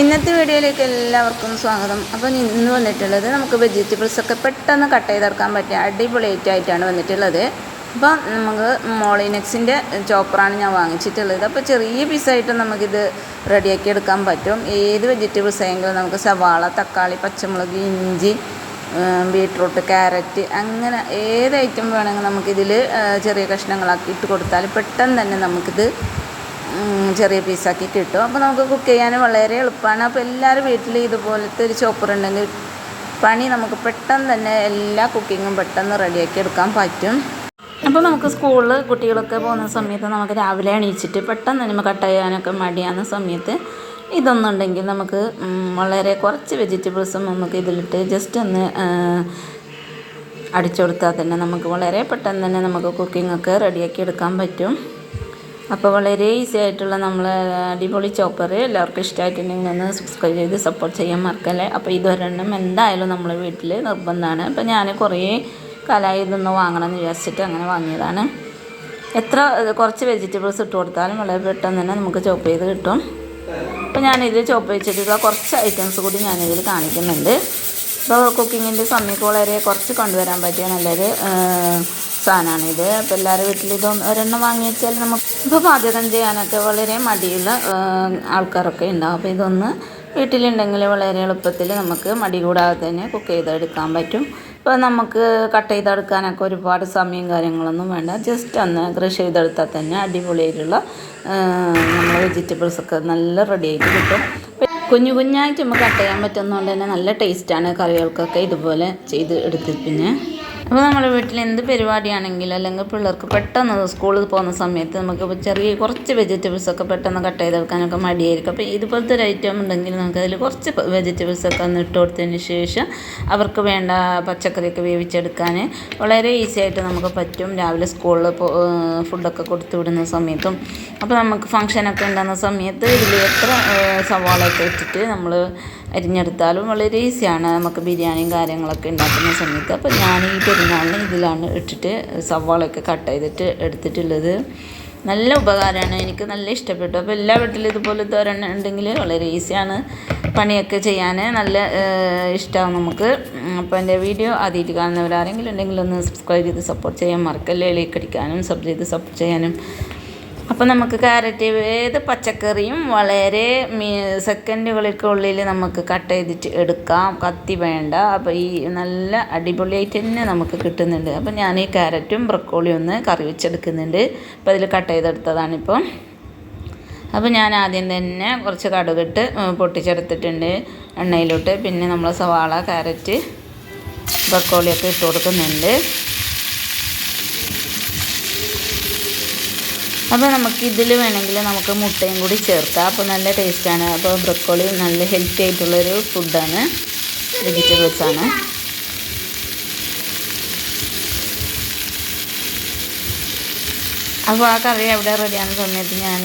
ഇന്നത്തെ വീഡിയോയിലേക്ക് എല്ലാവർക്കും സ്വാഗതം. അപ്പോൾ ഇന്ന് വന്നിട്ടുള്ളത് നമുക്ക് വെജിറ്റബിൾസ് ഒക്കെ പെട്ടെന്ന് കട്ട് ചെയ്തെടുക്കാൻ പറ്റിയ അടിപൊളി ഐറ്റം ആയിട്ടാണ് വന്നിട്ടുള്ളത്. അപ്പം നമുക്ക് മോളിനെക്സിന്റെ ചോപ്പറാണ് ഞാൻ വാങ്ങിച്ചിട്ടുള്ളത്. അപ്പോൾ ചെറിയ പീസായിട്ട് നമുക്കിത് റെഡിയാക്കി എടുക്കാൻ പറ്റും. ഏത് വെജിറ്റബിൾസ് ആയെങ്കിലും നമുക്ക് സവാള തക്കാളി പച്ചമുളക് ഇഞ്ചി ബീട്രൂട്ട് ക്യാരറ്റ് അങ്ങനെ ഏത് ഐറ്റം വേണമെങ്കിൽ നമുക്കിതിൽ ചെറിയ കഷ്ണങ്ങളാക്കി ഇട്ട് കൊടുത്താൽ പെട്ടെന്ന് തന്നെ നമുക്കിത് ചെറിയ പീസാക്കി കിട്ടും. അപ്പോൾ നമുക്ക് കുക്ക് ചെയ്യാൻ വളരെ എളുപ്പമാണ് അപ്പോൾ എല്ലാവരും വീട്ടിൽ ഇതുപോലത്തെ ഒരു ചോപ്പർ ഉണ്ടെങ്കിൽ പണി നമുക്ക് പെട്ടെന്ന് തന്നെ എല്ലാ കുക്കിങ്ങും പെട്ടെന്ന് റെഡിയാക്കി എടുക്കാൻ പറ്റും. അപ്പോൾ നമുക്ക് സ്കൂളിൽ കുട്ടികളൊക്കെ പോകുന്ന സമയത്ത് നമുക്ക് രാവിലെ എണീച്ചിട്ട് പെട്ടെന്ന് തന്നെ കട്ട് ചെയ്യാനൊക്കെ മടിയാകുന്ന സമയത്ത് ഇതൊന്നുണ്ടെങ്കിൽ നമുക്ക് വളരെ കുറച്ച് വെജിറ്റബിൾസും നമുക്ക് ഇതിലിട്ട് ജസ്റ്റ് ഒന്ന് അടിച്ചു കൊടുത്താൽ തന്നെ നമുക്ക് വളരെ പെട്ടെന്ന് തന്നെ നമുക്ക് കുക്കിങ്ങൊക്കെ റെഡിയാക്കി എടുക്കാൻ പറ്റും. അപ്പോൾ വളരെ ഈസി ആയിട്ടുള്ള നമ്മൾ അടിപൊളി ചോപ്പർ എല്ലാവർക്കും ഇഷ്ടമായിട്ടുണ്ടെങ്കിൽ ഒന്ന് സബ്സ്ക്രൈബ് ചെയ്ത് സപ്പോർട്ട് ചെയ്യാൻ മറക്കല്ലേ? അപ്പോൾ ഇതൊരെണ്ണം എന്തായാലും നമ്മളെ വീട്ടിൽ നിർബന്ധമാണ് അപ്പോൾ ഞാൻ കുറേ കാലമായി ഇതൊന്ന് വാങ്ങണം എന്ന് വിചാരിച്ചിട്ട് അങ്ങനെ വാങ്ങിയതാണ്. എത്ര കുറച്ച് വെജിറ്റബിൾസ് ഇട്ട് കൊടുത്താലും വളരെ പെട്ടെന്ന് തന്നെ നമുക്ക് ചോപ്പ് ചെയ്ത് കിട്ടും. അപ്പോൾ ഞാനിതിൽ ചോപ്പ് വെച്ചിട്ടുള്ള കുറച്ച് ഐറ്റംസ് കൂടി ഞാനിതിൽ കാണിക്കുന്നുണ്ട്. അപ്പോൾ കുക്കിങ്ങിന്റെ സമയത്ത് വളരെ കുറച്ച് കൊണ്ടുവരാൻ പറ്റിയ നല്ലൊരു സാധനമാണ് ഇത് അപ്പോൾ എല്ലാവരും വീട്ടിലും ഇത് ഒരെണ്ണം വാങ്ങി വെച്ചാൽ നമുക്ക് ഇപ്പോൾ പാചകം ചെയ്യാനൊക്കെ വളരെ മടിയുള്ള ആൾക്കാരൊക്കെ ഉണ്ടാവും. അപ്പോൾ ഇതൊന്ന് വീട്ടിലുണ്ടെങ്കിൽ വളരെ എളുപ്പത്തിൽ നമുക്ക് മടി കൂടാതെ തന്നെ കുക്ക് ചെയ്തെടുക്കാൻ പറ്റും. ഇപ്പോൾ നമുക്ക് കട്ട് ചെയ്തെടുക്കാനൊക്കെ ഒരുപാട് സമയം കാര്യങ്ങളൊന്നും വേണ്ട. ജസ്റ്റ് ഒന്ന് ക്രഷ് ചെയ്തെടുത്താൽ തന്നെ അടിപൊളിയായിട്ടുള്ള നമ്മൾ വെജിറ്റബിൾസൊക്കെ നല്ല റെഡി ആയിട്ട് കിട്ടും. കുഞ്ഞു കുഞ്ഞായിട്ട് നമുക്ക് കട്ട് ചെയ്യാൻ പറ്റുന്നതുകൊണ്ട് തന്നെ നല്ല ടേസ്റ്റാണ് കറികൾക്കൊക്കെ ഇതുപോലെ ചെയ്ത് എടുത്ത് പിന്നെ അപ്പോൾ നമ്മുടെ വീട്ടിൽ എന്ത് പരിപാടിയാണെങ്കിലും അല്ലെങ്കിൽ പിള്ളേർക്ക് പെട്ടെന്ന് സ്കൂളിൽ പോകുന്ന സമയത്ത് നമുക്ക് ചെറിയ കുറച്ച് വെജിറ്റബിൾസ് ഒക്കെ പെട്ടെന്ന് കട്ട് ചെയ്തെടുക്കാനൊക്കെ മടിയായിരിക്കും. അപ്പോൾ ഇതുപോലത്തെ ഒരു ഐറ്റം ഉണ്ടെങ്കിൽ നമുക്ക് അതിൽ കുറച്ച് വെജിറ്റബിൾസ് ഒക്കെ ഒന്ന് ഇട്ട് കൊടുത്തതിന് ശേഷം അവർക്ക് വേണ്ട പച്ചക്കറിയൊക്കെ വേവിച്ചെടുക്കാൻ വളരെ ഈസി ആയിട്ട് നമുക്ക് പറ്റും. രാവിലെ സ്കൂളിൽ ഫുഡൊക്കെ കൊടുത്തു വിടുന്ന സമയത്തും. അപ്പോൾ നമുക്ക് ഫങ്ഷനൊക്കെ ഉണ്ടാകുന്ന സമയത്ത് ഇതിൽ എത്ര സവാളയൊക്കെ ഇട്ടിട്ട് നമ്മൾ അരിഞ്ഞെടുത്താലും വളരെ ഈസിയാണ് നമുക്ക് ബിരിയാണിയും കാര്യങ്ങളൊക്കെ ഉണ്ടാക്കുന്ന സമയത്ത്. അപ്പോൾ ഞാൻ ഈ പെരുന്നാളിന് ഇതിലാണ് ഇട്ടിട്ട് സവാളയൊക്കെ കട്ട് ചെയ്തിട്ട് എടുത്തിട്ടുള്ളത്. നല്ല ഉപകാരമാണ്. എനിക്ക് നല്ല ഇഷ്ടപ്പെട്ടു. അപ്പോൾ എല്ലാ വീട്ടിലും ഇതുപോലെ ഒരെണ്ണം ഉണ്ടെങ്കിൽ വളരെ ഈസിയാണ് പണിയൊക്കെ ചെയ്യാൻ. നല്ല ഇഷ്ടമാണ് നമുക്ക്. അപ്പോൾ എന്റെ വീഡിയോ ആദ്യമായിട്ട് കാണുന്നവരാരെങ്കിലും ഉണ്ടെങ്കിൽ ഒന്ന് സബ്സ്ക്രൈബ് ചെയ്ത് സപ്പോർട്ട് ചെയ്യാൻ മറക്കല്ലേ. ലൈക്ക് അടിക്കാനും സബ് ചെയ്ത് സപ്പോർട്ട് ചെയ്യാനും അപ്പോൾ നമുക്ക് ക്യാരറ്റ് ഏത് പച്ചക്കറിയും വളരെ സെക്കൻഡുകൾക്കുള്ളിൽ നമുക്ക് കട്ട് ചെയ്തിട്ട് എടുക്കാം. കത്തി വേണ്ട. അപ്പോൾ ഈ നല്ല അടിപൊളിയായിട്ട് തന്നെ നമുക്ക് കിട്ടുന്നുണ്ട്. അപ്പോൾ ഞാൻ ഈ ക്യാരറ്റും ബ്രക്കോളിയും ഒന്ന് കറി വെച്ചെടുക്കുന്നുണ്ട്. അപ്പോൾ അതിൽ കട്ട് ചെയ്തെടുത്തതാണിപ്പോൾ അപ്പോൾ ഞാൻ ആദ്യം തന്നെ കുറച്ച് കടുകിട്ട് പൊട്ടിച്ചെടുത്തിട്ടുണ്ട് എണ്ണയിലോട്ട്. പിന്നെ നമ്മൾ സവാള ക്യാരറ്റ് ബ്രക്കോളിയൊക്കെ ഇട്ട് കൊടുക്കുന്നുണ്ട്. അപ്പോൾ നമുക്ക് ഇതിൽ വേണമെങ്കിൽ നമുക്ക് മുട്ടയും കൂടി ചേർക്കാം. അപ്പോൾ നല്ല ടേസ്റ്റാണ്. അപ്പോൾ ബ്രക്കോളി നല്ല ഹെൽത്തി ആയിട്ടുള്ളൊരു ഫുഡാണ്. വെജിറ്റബിൾസാണ് അപ്പോൾ ആ കറി അവിടെ റെഡിയാകുന്ന സമയത്ത് ഞാൻ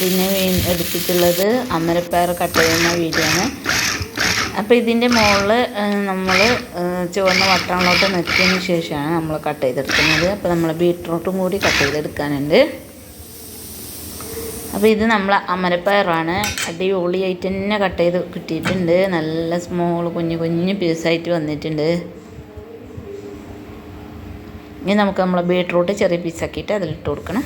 വീ- എടുത്തിട്ടുള്ളത് അമരപ്പയർ കട്ട് ചെയ്യുന്ന വീഡിയോ ആണ് അപ്പോൾ ഇതിന്റെ മുകളിൽ നമ്മൾ ചുവന്ന വട്ടങ്ങളിലോട്ട് നിർത്തിയതിന് ശേഷമാണ് നമ്മൾ കട്ട് ചെയ്തെടുക്കുന്നത്. അപ്പോൾ നമ്മൾ ബീട്രൂട്ടും കൂടി കട്ട് ചെയ്തെടുക്കാനുണ്ട്. അപ്പോൾ ഇത് നമ്മൾ അമരപ്പയറാണ്. അടിപൊളിയായിട്ട് തന്നെ കട്ട് ചെയ്ത് കിട്ടിയിട്ടുണ്ട്. നല്ല സ്മോൾ കുഞ്ഞു കുഞ്ഞു പീസായിട്ട് വന്നിട്ടുണ്ട്. ഇനി നമുക്ക് നമ്മളെ ബീട്രൂട്ട് ചെറിയ പീസാക്കിയിട്ട് അതിലിട്ട് കൊടുക്കണം.